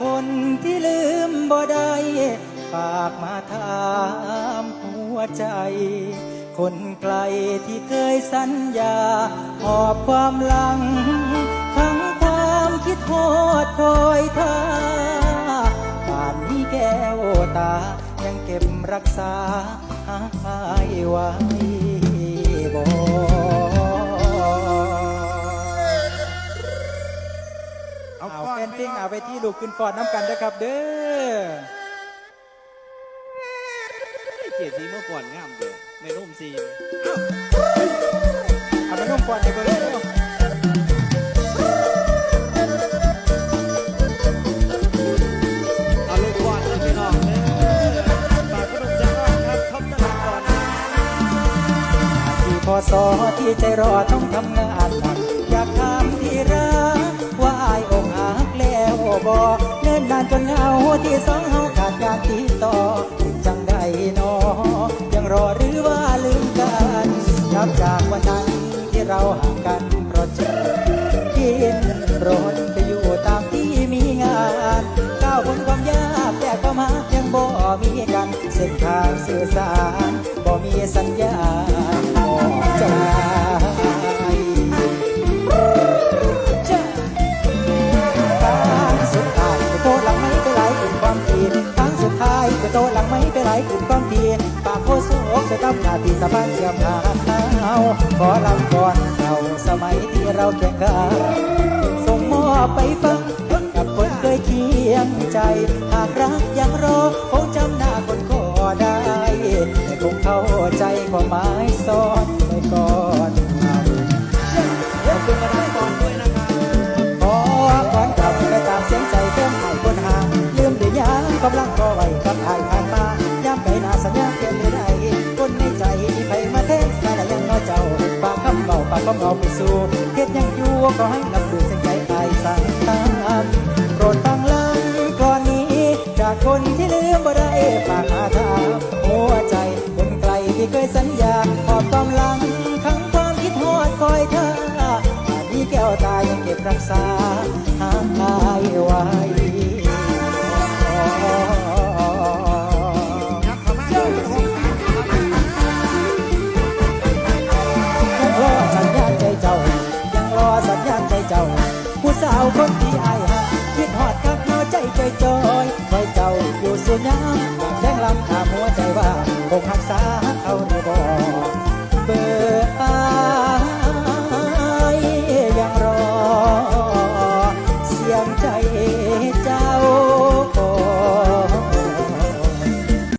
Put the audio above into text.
คนที่ลืมบ่ได้ฝากมาถามหัวใจ คนไกลที่เคยสัญญา หอบความหลัง ทั้งความคิดโหดคอยท่าป่านนี้แก้วตา ยังเก็บรักษาหายไว้ เอาเอาก่อนแฟนติ้งไม่เอาว่าไปที่ลูกขึ้นฟอดน้ำกันนะครับ เด้อเกียรติสีเมื่อก่อนงามเด้อในร่มซีเอาไปนุ่มฟอดในเบอร์เร็วเอาลูกก่อนเลยพี่น้องเด้อฝากขนมแซ่บครับท็อปตลาดก่อนนะที่พอสอที่ใจรอต้องทำงานหนักอยากถามที่รัก จนที่สองเฮาขาดการติดต่อจังใดนอยังรอหรือว่าลืมกันนับจากวันนั้นที่เราห่างกันเพราะเจ็บกินรถไปอยู่ตามที่มีงานก้าวบนความยากแต่ก็มายังบ่มีกันเส้นทางสื่อสาร ลังไม่ไปไหลถึงความดีปากโคสูงจะต้องหน้าที่สะพานเชื่อมหาเอาขอรำก่อนเราสมัยที่เราแข่งขันส่งมอไปฟังกับคนเคยเคียงใจ หากรักยังรอคงจำหน้าคนก็ได้แต่คงเข้าใจความหมาย ไปสู่เฮ็ดยังอยู่ก็ให้ลับดูเสียงใจอายสั่งตามโปรดตั้งลำก่อนนี้ จากคนที่ลืมบ่ได้ฝากมาทาหัวใจคนไกลที่เคยสัญญาขอบกำลังทั้งความคิดหอดคอยเธอบ้านี้แก้วตายังเก็บรักษาหาา จจอยคอยเจ้าอยู่สุดยามแจ้งลำขาหัวใจว่าคงหักษาเขาหรือบ่